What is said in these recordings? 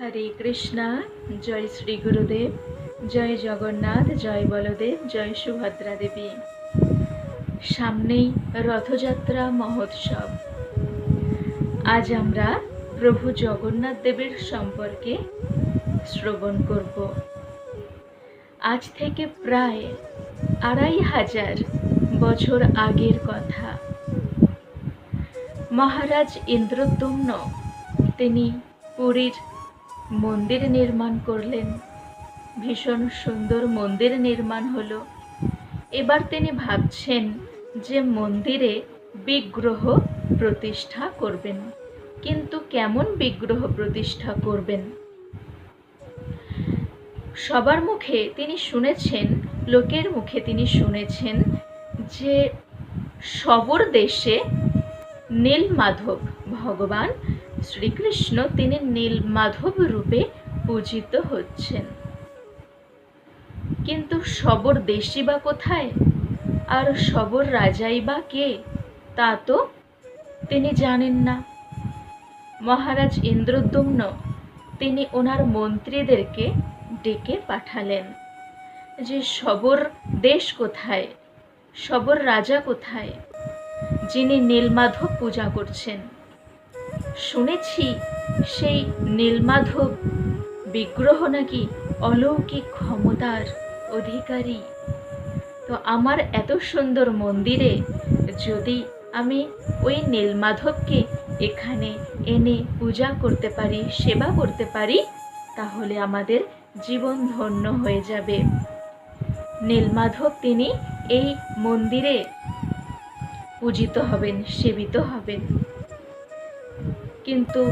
হরে কৃষ্ণা, জয় শ্রী গুরুদেব, জয় জগন্নাথ, জয় বলদেব, জয় সুভদ্রা দেবী। সামনেই রথযাত্রা মহোৎসব। আজ আমরা প্রভু জগন্নাথ দেবের সম্পর্কে শ্রবণ করব। আজ থেকে প্রায় আড়াই হাজার বছর আগের কথা। মহারাজ ইন্দ্রদ্যম্ন, তিনি পুরীর মন্দির নির্মাণ করলেন। ভীষণ সুন্দর মন্দির নির্মাণ হলো। এবার তিনি ভাবছেন যে মন্দিরে বিগ্রহ প্রতিষ্ঠা করবেন। কিন্তু কেমন বিগ্রহ প্রতিষ্ঠা করবেন? সবার মুখে তিনি শুনেছেন, লোকের মুখে তিনি শুনেছেন যে সবর দেশে নীলমাধব ভগবান শ্রীকৃষ্ণ তিনি নীলমাধব রূপে পূজিত হচ্ছেন। কিন্তু সবর দেশই বা কোথায়? আর সবর রাজাই বা কে? তা তো তিনি জানেন না। মহারাজ ইন্দ্রদ্যুম্ন, তিনি ওনার মন্ত্রীদেরকে ডেকে পাঠালেন যে সবর দেশ কোথায়? সবর রাজা কোথায়? যিনি নীলমাধব পূজা করছেন। শুনেছি সেই নীলমাধব বিগ্রহ নাকি অলৌকিক ক্ষমতার অধিকারী। তো আমার এত সুন্দর মন্দিরে যদি আমি ওই নীলমাধবকে এখানে এনে পূজা করতে পারি, সেবা করতে পারি, তাহলে আমাদের জীবন ধন্য হয়ে যাবে। নীলমাধব তিনি এই মন্দিরে পূজিত হবেন, সেবিত হবেন। কিন্তু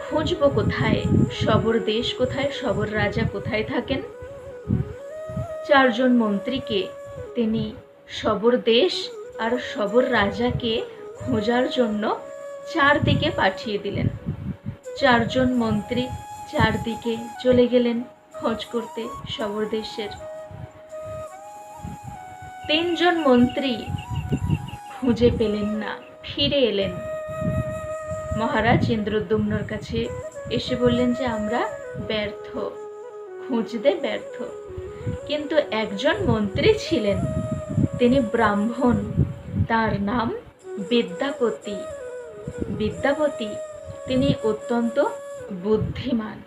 খুঁজব কোথায়? সবর দেশ কোথায়? সবর রাজা কোথায় থাকেন? চারজন মন্ত্রীকে, তিনি সবর দেশ আর সবর রাজাকে খোঁজার জন্য চারদিকে পাঠিয়ে দিলেন। চারজন মন্ত্রী চারদিকে চলে গেলেন খোঁজ করতে সবর দেশের। তিনজন মন্ত্রী খুঁজে পেলেন না, ফিরে এলেন। মহারাজ ইন্দ্রদ্যুম্নর কাছে এসে বললেন যে আমরা ব্যর্থ, খুঁজতে ব্যর্থ। কিন্তু একজন মন্ত্রী ছিলেন, তিনি ব্রাহ্মণ, তার নাম বিদ্যাপতি। বিদ্যাপতি, তিনি অত্যন্ত বুদ্ধিমান,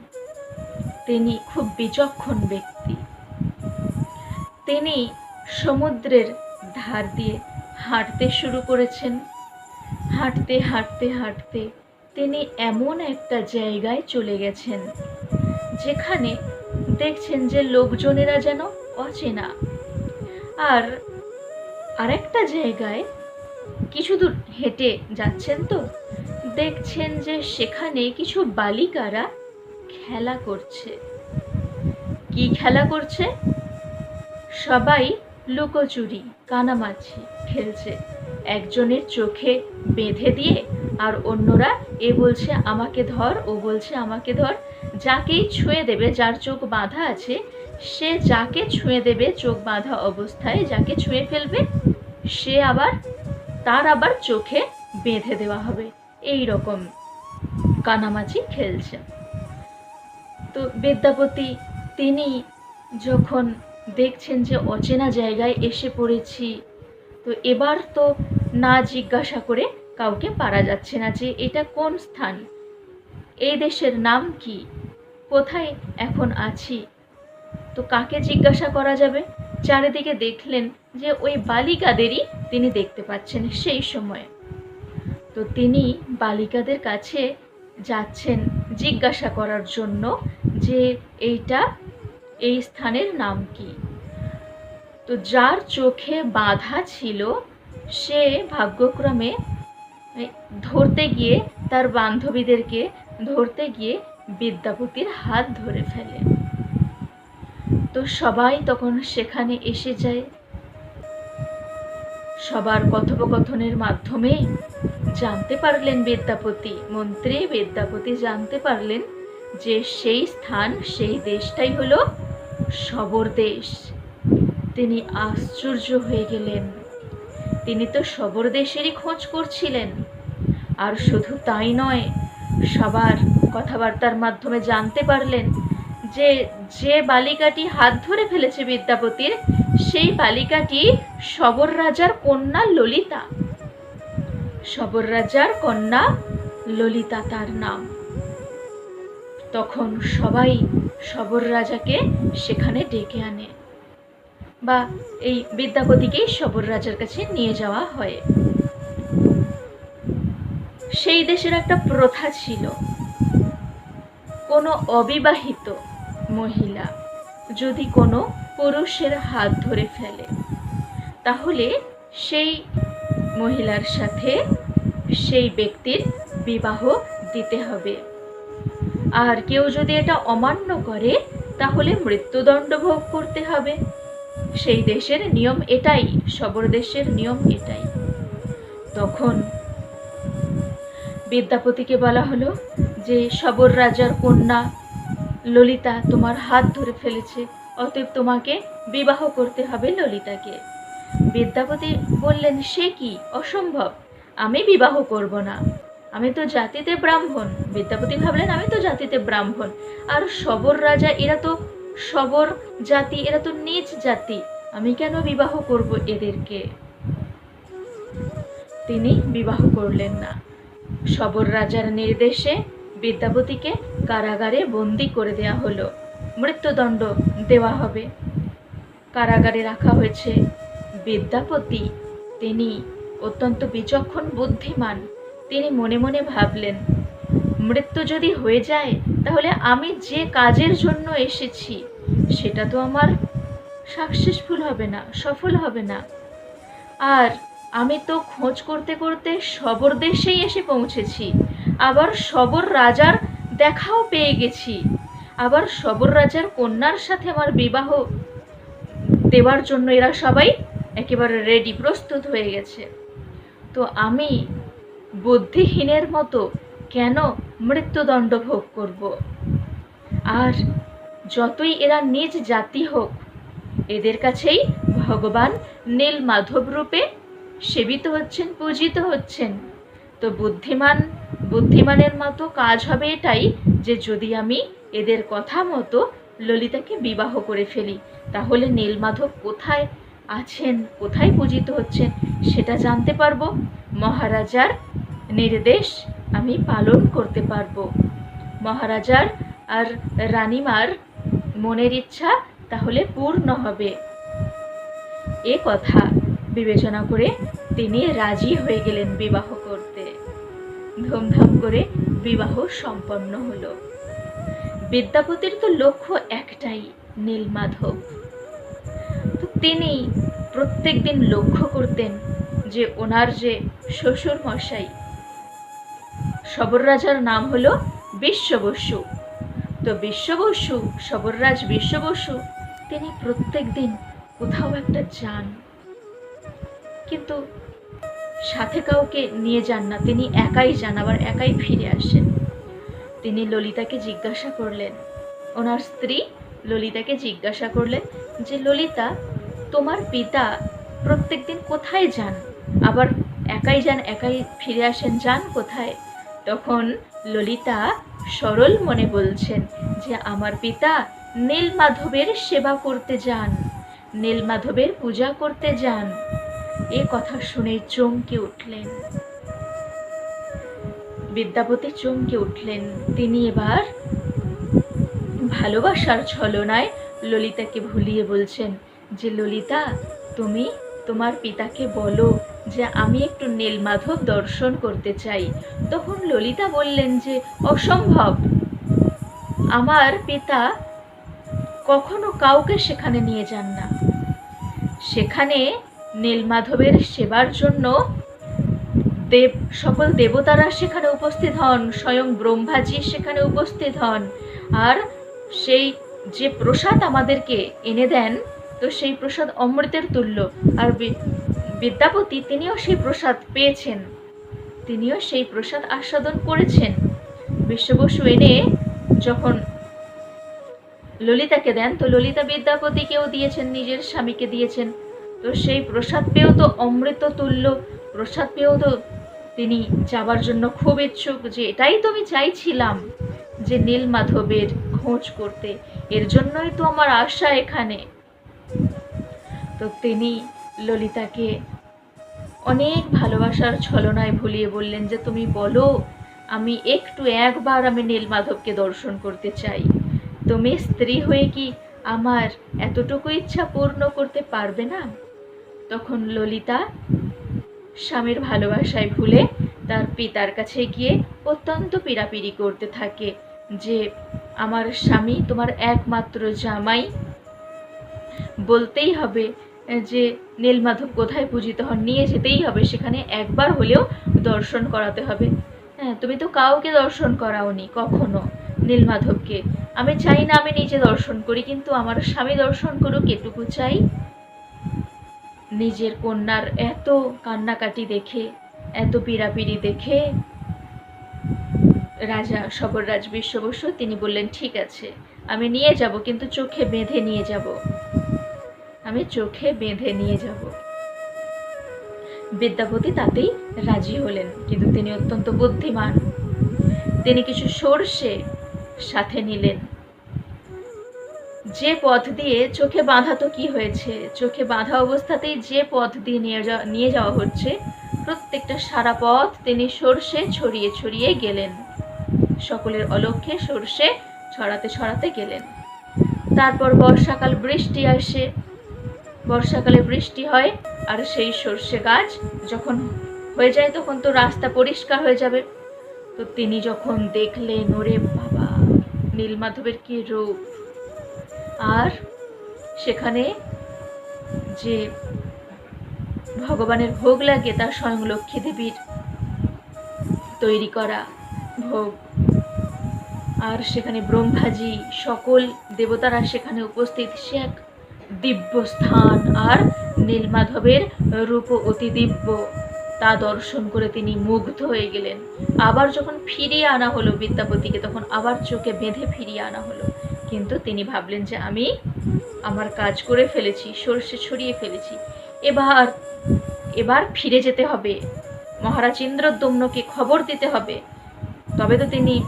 তিনি খুব বিচক্ষণ ব্যক্তি। তিনি সমুদ্রের ধার দিয়ে হাঁটতে শুরু করেছেন। হাঁটতে হাঁটতে হাঁটতে তিনি এমন একটা জায়গায় চলে গেছেন, যেখানে দেখছেন যে লোকজনেরা যেন অচেনা। আর আরেকটা জায়গায় কিছু দূর হেঁটে যাচ্ছেন তো, দেখছেন যে সেখানে কিছু বালিকারা খেলা করছে। কি খেলা করছে? সবাই লুকোচুরি, কানামাছি খেলছে। একজনের চোখে বেঁধে দিয়ে আর অন্যরা, এ বলছে আমাকে ধর, ও বলছে আমাকে ধর। যাকেই ছুঁয়ে দেবে যার চোখ বাঁধা আছে, সে যাকে ছুঁয়ে দেবে চোখ বাঁধা অবস্থায়, যাকে ছুঁয়ে ফেলবে, সে আবার, তার আবার চোখে বেঁধে দেওয়া হবে। এই রকম কানামাছি খেলছে। তো বিদ্যাপতি, তিনি যখন দেখছেন যে অচেনা জায়গায় এসে পড়েছি, তো এবার তো না জিজ্ঞাসা করে কাউকে পারা যাচ্ছে না যে এটা কোন স্থান। এই দেশের নাম কি? কোথায় এখন আছি? তো কাকে জিজ্ঞাসা করা যাবে? চারিদিকে দেখলেন যে ওই বালিকাদেরই তিনি দেখতে পাচ্ছেন সেই সময়ে। তো তিনি বালিকাদের কাছে যাচ্ছেন জিজ্ঞাসা করার জন্য যে এইটা, এই স্থানের নাম কি? তো যার চোখে বাধা ছিল সে ভাগ্যক্রমে ধরতে গিয়ে তার বান্ধবীদেরকে ধরতে গিয়ে বিদ্যাপতির হাত ধরে ফেলে। তো সবাই তখন সেখানে এসে যায়। সবার কথোপকথনের মাধ্যমে জানতে পারলেন বিদ্যাপতি, মন্ত্রী বিদ্যাপতি জানতে পারলেন যে সেই স্থান, সেই দেশটাই হলো সবর দেশ। তিনি আশ্চর্য হয়ে গেলেন। তিনি তো সবর দেশেরই খোঁজ করছিলেন। আর শুধু তাই নয়, সবার কথাবার্তার মাধ্যমে জানতে পারলেন যে যে বালিকাটি হাত ধরে ফেলেছে বিদ্যাপতির, সেই বালিকাটি সবর রাজার কন্যা ললিতা। সবর রাজার কন্যা ললিতা তার নাম। তখন সবাই সবর রাজাকে সেখানে ডেকে আনে। বা এই বিদ্যাপতিকেই সবর রাজার কাছে নিয়ে যাওয়া হয়। সেই দেশের একটা প্রথা ছিল, কোনো অবিবাহিত মহিলা যদি কোনো পুরুষের হাত ধরে ফেলে, তাহলে সেই মহিলার সাথে সেই ব্যক্তির বিবাহ দিতে হবে। আর কেউ যদি এটা অমান্য করে, তাহলে মৃত্যুদণ্ড ভোগ করতে হবে। সেই দেশের নিয়ম এটাই, সবর দেশের নিয়ম এটাই। তখন বিদ্যাপতিকে বলা হলো যে, সবর রাজার কন্যা ললিতা তোমার হাত ধরে ফেলেছে, অতএব তোমাকে বিবাহ করতে হবে ললিতাকে। বিদ্যাপতি বললেন, সে কি? অসম্ভব। আমি বিবাহ করব না। আমি তো জাতিতে ব্রাহ্মণ। বিদ্যাপতি ভাবলেন, আমি তো জাতিতে ব্রাহ্মণ। আর সবর রাজা, এরা তো সবর জাতি, এরা তো নিজ জাতি। আমি কেন বিবাহ করব এদেরকে? তিনি বিবাহ করলেন না। সবর রাজার নির্দেশে বিদ্যাপতিকে কারাগারে বন্দি করে দেয়া হলো। মৃত্যুদণ্ড দেওয়া হবে। কারাগারে রাখা হয়েছে বিদ্যাপতি। তিনি অত্যন্ত বিচক্ষণ বুদ্ধিমান। তিনি মনে মনে ভাবলেন, মৃত্যু যদি হয়ে যায় তাহলে আমি যে কাজের জন্য এসেছি, সেটা তো আমার সাকসেসফুল হবে না, সফল হবে না। আর আমি তো খোঁজ করতে করতে সবর দেশেই এসে পৌঁছেছি। আবার সবর রাজার দেখাও পেয়ে গেছি। আবার সবর রাজার কন্যার সাথে আমার বিবাহ দেওয়ার জন্য এরা সবাই একেবারে রেডি প্রস্তুত হয়ে গেছে। তো আমি বুদ্ধিহীনের মতো কেন মৃত্যুদণ্ড ভোগ করব। আর যতই এরা নিজ জাতি হোক, এদের কাছেই ভগবান নীল মাধব রূপে সেবিত হচ্ছেন, পূজিত হচ্ছেন। তো বুদ্ধিমান, বুদ্ধিমানের মতো কাজ হবে এটাই যে যদি আমি এদের কথা মতো ললিতাকে বিবাহ করে ফেলি, তাহলে নীলমাধব কোথায় আছেন, কোথায় পূজিত হচ্ছেন, সেটা জানতে পারব। মহারাজার নির্দেশ আমি পালন করতে পারব। মহারাজার আর রানীমার মনের ইচ্ছা তাহলে পূর্ণ হবে। এ কথা বিবেচনা করে তিনি রাজি হয়ে গেলেন বিবাহ করতে। ধুমধাম করে বিবাহ সম্পন্ন হলো। বিদ্যাপতির তো লক্ষ্য একটাই, নীলমাধব। তো তিনি প্রত্যেক দিন লক্ষ্য করতেন যে ওনার যে শ্বশুর মশাই সবর রাজার নাম হলো বিশ্ববসু। তো বিশ্ববসু, সবররাজ বিশ্ববসু, তিনি প্রত্যেক দিন কোথাও একটা যান। কিন্তু সাথে কাউকে নিয়ে যান না, তিনি একাই যান, আবার একাই ফিরে আসেন। তিনি ললিতাকে জিজ্ঞাসা করলেন, ওনার স্ত্রী? ললিতাকে জিজ্ঞাসা করলেন, যে ললিতা, তোমার পিতা প্রত্যেকদিন কোথায় যান? আবার একাই যান, একাই ফিরে আসেন, যান কোথায়? তখন ললিতা সরল মনে বলছেন যে আমার পিতা নীলমাধবের সেবা করতে যান, নীলমাধবের পূজা করতে যান। এ কথা শুনে চমকে উঠলেন। বিদ্যাপতি চমকে উঠলেন। তিনি এবার ভালোবাসার ছলনায় ললিতাকে ভুলিয়ে বলছেন যে, ললিতা, তুমি তোমার পিতাকে বলো যে আমি একটু নীলমাধব দর্শন করতে চাই। তখন ললিতা বললেন যে, অসম্ভব। আমার পিতা কখনো কাউকে সেখানে নিয়ে যান না। সেখানে নীলমাধবের সেবার জন্য দেব, সকল দেবতারা সেখানে উপস্থিত হন, স্বয়ং ব্রহ্মাজি সেখানে উপস্থিত হন। আর সেই যে প্রসাদ আমাদেরকে এনে দেন, তো সেই প্রসাদ অমৃতের তুল্য। আর বিদ্যাপতি তিনিও সেই প্রসাদ পেয়েছেন। তিনিও সেই প্রসাদ আস্বাদন করেছেন। বিশ্ববসু এনে যখন ললিতাকে দেন, তো ললিতা বিদ্যাপতিকেও দিয়েছেন, নিজের স্বামীকে দিয়েছেন। তো সেই প্রসাদ পেয়েও তো অমৃত তুল্য, প্রসাদ পেয়েও তো তিনি যাবার জন্য খুব ইচ্ছুক যে এটাই তো আমি চাইছিলাম যে নীল মাধবের খোঁজ করতে। এর জন্যই তো আমার আশা এখানে। তো তিনি ললিতাকে অনেক ভালোবাসার ছলনায় ভুলিয়ে বললেন যে, তুমি বলো, আমি একটু একবার আমি নীলমাধবকে দর্শন করতে চাই। তুমি স্ত্রী হয়ে কি আমার এতটুকু ইচ্ছা পূর্ণ করতে পারবে না? তখন ললিতা স্বামীর ভালোবাসায় ভুলে তার পিতার কাছে গিয়ে অত্যন্ত পীড়াপিড়ি করতে থাকে যে, আমার স্বামী তোমার একমাত্র জামাই। বলতেই হবে যে নীলমাধব কোথায় পূজিত হন, নিয়ে যেতেই হবে। সেখানে একবার হলেও দর্শন করাতে হবে। হ্যাঁ তুমি তো কাউকে দর্শন করাওনি, কখনো নীলমাধবকে। আমি চাই না আমি নিজে দর্শন করি, কিন্তু আমার স্বামী দর্শন করুক, এটুকু চাই। নিজের কন্যার এত কান্নাকাটি দেখে, এত পীড়াপিড়ি দেখে, রাজা সবররাজ বিশ্ববসু, তিনি বললেন, ঠিক আছে, আমি নিয়ে যাব, কিন্তু চোখে বেঁধে নিয়ে যাব। আমি চোখে বেঁধে নিয়ে যাব। বিদ্যাপতি তাতেই রাজি হলেন, কিন্তু তিনি অত্যন্ত বুদ্ধিমান। তিনি কিছু সর্ষে সাথে নিলেন। যে পথ দিয়ে চোখে বাঁধা তো কি হয়েছে? চোখে বাঁধা অবস্থাতেই যে পথ দিয়ে নিয়ে যাওয়া নিয়ে যাওয়া হচ্ছে, প্রত্যেকটা সারা পথ তিনি সর্ষে ছড়িয়ে ছড়িয়ে গেলেন। সকলের অলক্ষ্যে সর্ষে ছড়াতে ছড়াতে গেলেন। তারপর বর্ষাকাল, বৃষ্টি আসে বর্ষাকালে বৃষ্টি হয়, আর সেই সর্ষে গাছ যখন হয়ে যায় তখন তো রাস্তা পরিষ্কার হয়ে যাবে। তো তিনি যখন দেখলেন, ওরে বাবা, নীলমাধবের কি রূপ? আর সেখানে যে ভগবানের ভোগ লাগে তা স্বয়ং লক্ষ্মী দেবীর তৈরি করা ভোগ। আর সেখানে ব্রহ্মাজি সকল দেবতারা সেখানে উপস্থিত। সে এক দিব্য স্থান আর নীলমাধবের রূপ অতি দিব্য। তা দর্শন করে তিনি মুগ্ধ হয়ে গেলেন। আবার যখন ফিরিয়ে আনা হলো বিদ্যাপতিকে, তখন আবার চোখে বেঁধে ফিরিয়ে আনা হলো। কিন্তু তিনি ভাবলেন যে আমি আমার কাজ করে ফেলেছি, সর্ষে ছড়িয়ে ফেলেছি। এবার এবার ফিরে যেতে হবে। মহারাজ ইন্দ্রদ্যম্নকে খবর দিতে হবে। তবে তো তিনি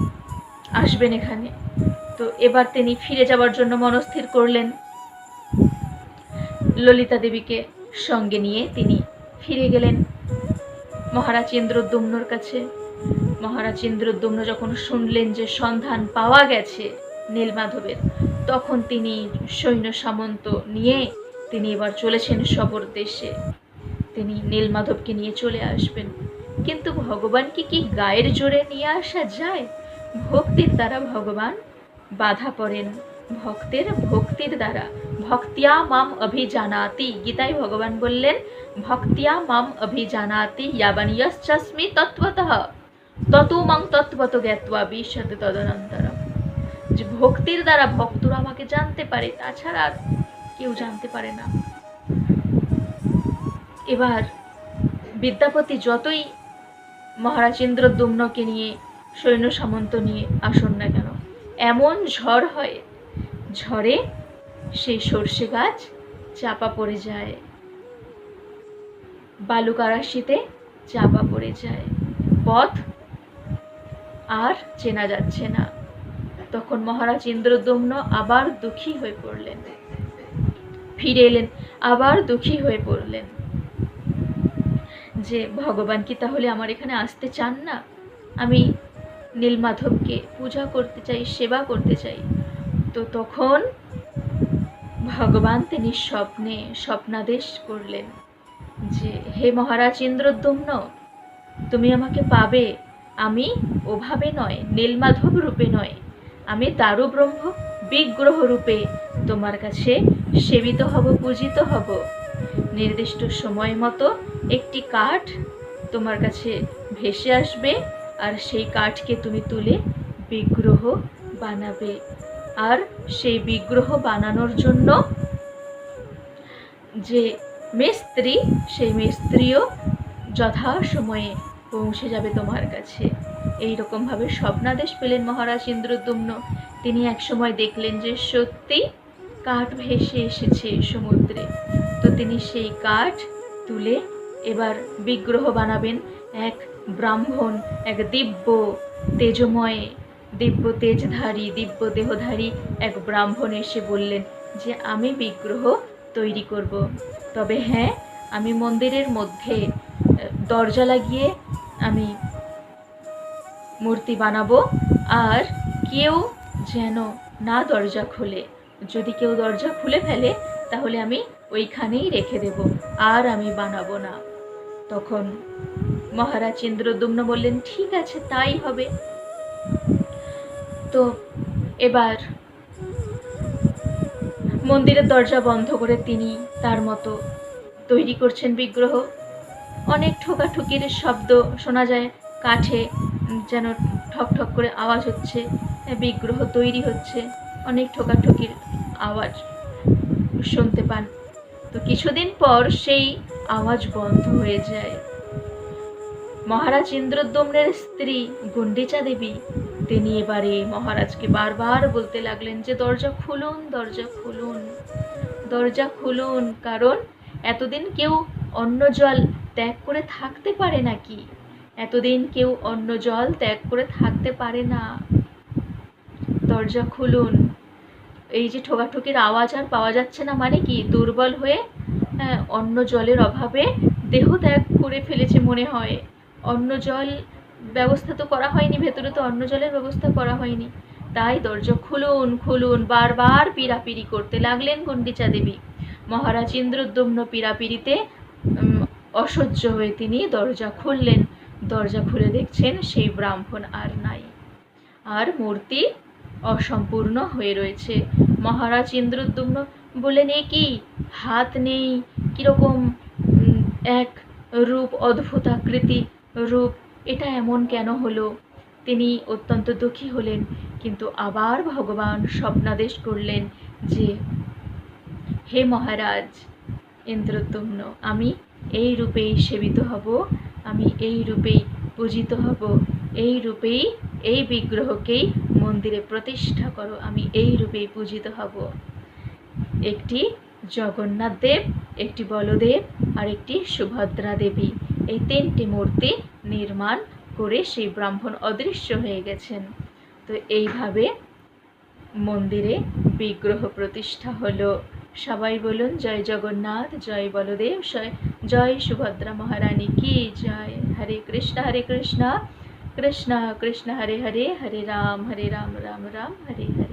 আসবেন এখানে। তো এবার তিনি ফিরে যাওয়ার জন্য মনস্থির করলেন। ললিতা দেবীকে সঙ্গে নিয়ে তিনি ফিরে গেলেন। মহারাজ ইন্দ্রদ্যম্নর কাছে। মহারাজ ইন্দ্রদ্যম্ন যখন শুনলেন যে সন্ধান পাওয়া গেছে নীলমাধবের, তখন তিনি সৈন্য সামন্ত নিয়ে তিনি এবার চলেছেন সবর দেশে। তিনি নীলমাধবকে নিয়ে চলে আসবেন। কিন্তু ভগবানকে কি গায়ের জোরে নিয়ে আসা যায়? ভক্তির দ্বারা ভগবান বাধা পড়েন। ভক্তের ভক্তির দ্বারা। ভক্তিয়া মাম অভিজানাতি। গীতায় ভগবান বললেন, ভক্তিয়া মাম অভিজানাতি ইয়াবানিয়শ্চস্মি তত্ত্বতঃ তত মাং তত্ত্বত জ্ঞাত্বা বিশ্বতে তদনন্তরম। যে ভক্তির দ্বারা ভক্তরা আমাকে জানতে পারে, তাছাড়া আর কেউ জানতে পারে না। এবার বিদ্যাপতি যতই মহারাজ ইন্দ্রদ্যুম্নকে নিয়ে, সৈন্য সামন্ত নিয়ে আসুন না কেন, এমন ঝড় হয় ঝড়ে সেই সর্ষে গাছ চাপা পড়ে যায়। বালুকারাশিতে চাপা পড়ে যায়। পথ আর চেনা যাচ্ছে না। তখন মহারাজ ইন্দ্রদম্ন আবার দুঃখী হয়ে পড়লেন। ফিরে এলেন, আবার দুঃখী হয়ে পড়লেন। যে, ভগবান কি তাহলে আমার এখানে আসতে চান না? আমি নীলমাধবকে পূজা করতে চাই, সেবা করতে চাই। তো তখন ভগবান তিনি স্বপ্নে স্বপ্নাদেশ করলেন যে, হে মহারাজ ইন্দ্রদ্যম্ন, তুমি আমাকে পাবে। আমি ওভাবে নয়, নীলমাধব রূপে নয়। আমি দারু ব্রহ্ম বিগ্রহ রূপে তোমার কাছে সেবিত হব, পূজিত হব। নির্দিষ্ট সময় মতো একটি কাঠ তোমার কাছে ভেসে আসবে, আর সেই কাঠকে তুমি তুলে বিগ্রহ বানাবে। আর সেই বিগ্রহ বানানোর জন্য যে মিস্ত্রি, সেই মিস্ত্রিও যথা সময়ে পৌঁছে যাবে তোমার কাছে। এই রকমভাবে স্বপ্নাদেশ পেলেন মহারাজ ইন্দ্রদ্যুম্ন তিনি একসময় দেখলেন যে সত্যি কাঠ ভেসে এসেছে সমুদ্রে। তো তিনি সেই কাঠ তুলে এবার বিগ্রহ বানাবেন। এক ব্রাহ্মণ, এক দিব্য, তেজময় দিব্য তেজধারী দিব্য দেহধারী এক ব্রাহ্মণ এসে বললেন, যে আমি বিগ্রহ তৈরি করব। তবে হ্যাঁ আমি মন্দিরের মধ্যে, দরজা লাগিয়ে আমি মূর্তি বানাবো। আর কেউ যেন না দরজা খোলে। যদি কেউ দরজা খুলে ফেলে, তাহলে আমি ওইখানেই রেখে দেব। আর আমি বানাবো না। তখন মহারাজ ইন্দ্রদুম্ন বললেন, ঠিক আছে, তাই হবে। তো এবার মন্দিরের দরজা বন্ধ করে তিনি তার মতো তৈরি করছেন বিগ্রহ। অনেক ঠোকাঠুকির শব্দ শোনা যায়, কাঠে যেন ঠক ঠক করে আওয়াজ হচ্ছে, বিগ্রহ তৈরি হচ্ছে। অনেক ঠোকাঠুকির আওয়াজ শুনতে পান। তো কিছুদিন পর সেই আওয়াজ বন্ধ হয়ে যায়। মহারাজ ইন্দ্রদ্যম্নের স্ত্রী গুন্ডিচা দেবী তিনি এবারে মহারাজকে বারবার বলতে লাগলেন যে দরজা খুলুন দরজা খুলুন দরজা খুলুন কারণ এতদিন কেউ অন্য জল ত্যাগ করে থাকতে পারে নাকি? এতদিন কেউ অন্য জল ত্যাগ করে থাকতে পারে না। দরজা খুলুন। এই যে ঠোকাঠুকির আওয়াজ আর পাওয়া যাচ্ছে না মানে কি? দুর্বল হয়ে হ্যাঁ, অন্য জলের অভাবে দেহ ত্যাগ করে ফেলেছে মনে হয়। অন্য জল ব্যবস্থা তো করা হয়নি, ভেতরে তো অন্য জলের ব্যবস্থা করা হয়নি। তাই দরজা খুলুন খুলুন, বারবার পিড়াপিড়ি করতে লাগলেন গণ্ডিচা দেবী। মহারাজ ইন্দ্রদ্যম্ন পিড়াপিড়িতে অসহ্য হয়ে তিনি দরজা খুললেন। দরজা খুলে দেখছেন সেই ব্রাহ্মণ আর নাই। আর মূর্তি অসম্পূর্ণ হয়ে রয়েছে। মহারাজ ইন্দ্রদ্যুম্ন বললেন, এ কি? হাত নেই। কীরকম এক রূপ অদ্ভুত আকৃতি রূপ এটা এমন কেন হলো? তিনি অত্যন্ত দুঃখী হলেন, কিন্তু আবার ভগবান স্বপ্নাদেশ করলেন যে, হে মহারাজ ইন্দ্রদ্যুম্ন আমি এই রূপেই সেবিত হব, আমি এই রূপেই পূজিত হব, এই রূপেই এই বিগ্রহকেই মন্দিরে প্রতিষ্ঠা করো, আমি এই রূপেই পূজিত হব। একটি জগন্নাথ দেব, একটি বলদেব আর একটি সুভদ্রা দেবী, এই তিনটি মূর্তি নির্মাণ করে সেই ব্রাহ্মণ অদৃশ্য হয়ে গেছেন। তো এইভাবে মন্দিরে বিগ্রহ প্রতিষ্ঠা হলো। সবাই বলুন, জয় জগন্নাথ, জয় বলদেব জয় সুভদ্রা মহারানী কি জয়? হরে কৃষ্ণ হরে কৃষ্ণ। কৃষ্ণ কৃষ্ণ, হরে হরে হরে রাম হরে রাম রাম রাম, হরে হরে।